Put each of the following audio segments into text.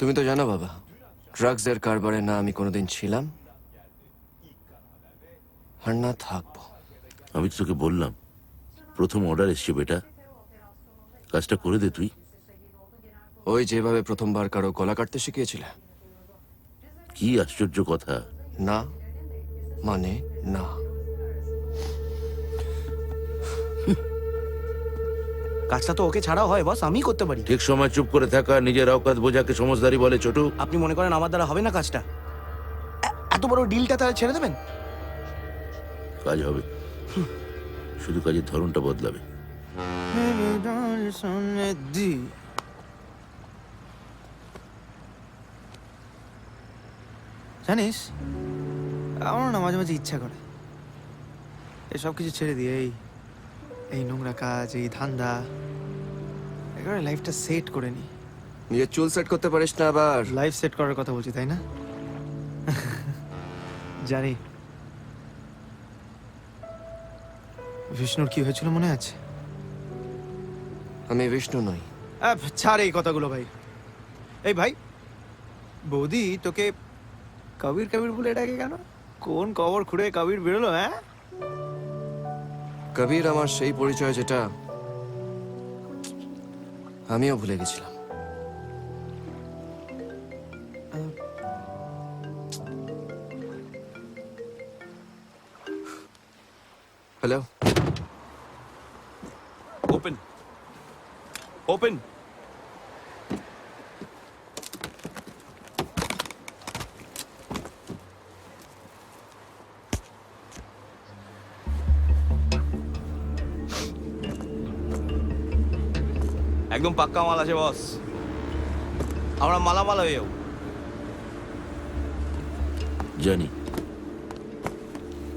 তুমি তো জানো বাবা। ড্রাগসের কারবারে না আমি কোনোদিন ছিলাম। আর না থাকব। আমি তো তোকে বললাম প্রথম অর্ডার এসছে বেটা। কাজটা করে দে তুই। ওই যেভাবে প্রথমবার কারও গলা কাটতে শিখিয়েছিলে। কি আশ্চর্য কথা। না মানে না। কাজটা তো ওকে ছাড়াও হয় বস আমি করতে পারি। ঠিক সময় চুপ করে থাকা নিজের অকাত বোঝাকে সমজদারি বলে ছোট। আপনি মনে করেন আমার দ্বারা হবে না কাজটা? এ- এত বড় ডিলটা তাহলে ছেড়ে দেবেন? কাজ হবে। শুধু কাজের ধরনটা বদলাবে। জানিস আমার না মাঝে মাঝে ইচ্ছা করে। এসব কিছু ছেড়ে দিয়ে এই এই নোংরা কাজ এই ধান্দা একেবারে লাইফটা সেট করে নি। নিজের চুল সেট করতে পারিস না আবার। লাইফ সেট করার কথা বলছি তাই না? জানি। বিষ্ণুর কি হয়েছিল মনে আছে? আমি বিষ্ণু নই। আহ, ছাড় এই কথাগুলো ভাই। এই ভাই বৌদি তোকে কবির কবির বলে ডাকে কেন? কোন কবর খুঁড়ে কবির বেরোলো হ্যাঁ? কবির আমার সেই পরিচয় যেটা আমিও ভুলে গেছিলাম। হ্যালো ওপেন ওপেন একদম পাক্কা মাল আছে বস আমরা মালামাল হয়ে যাব। জানি।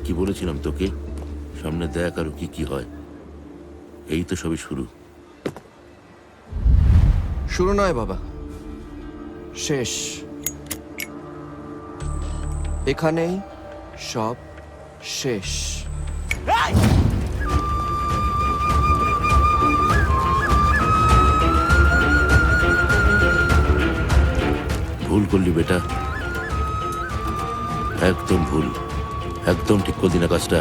কি বলেছিলাম তোকে? সামনে দেখ আরও কি কি হয়। এই তো সবই শুরু। শুরু নয় বাবা। শেষ। এখানেই সব শেষ। ভুল করলি বেটা। একদম ভুল। একদম ঠিক করলি না কাজটা।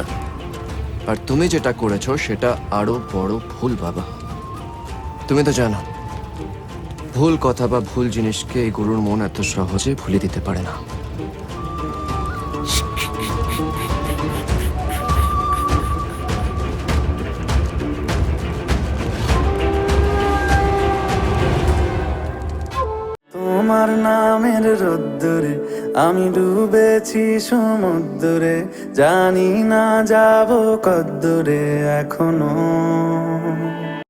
আর তুমি যেটা করেছ, সেটা আরও বড় ভুল, বাবা। তুমি তো জানো, ভুল কথা বা ভুল জিনিসকে এই গরুর মন এত সহজে ভুলে দিতে পারে না। তোমার নামের রোদ্দুরে আমি ডুবেছি সমুদ্রে। জানি না যাব কদ্দুরে এখনও।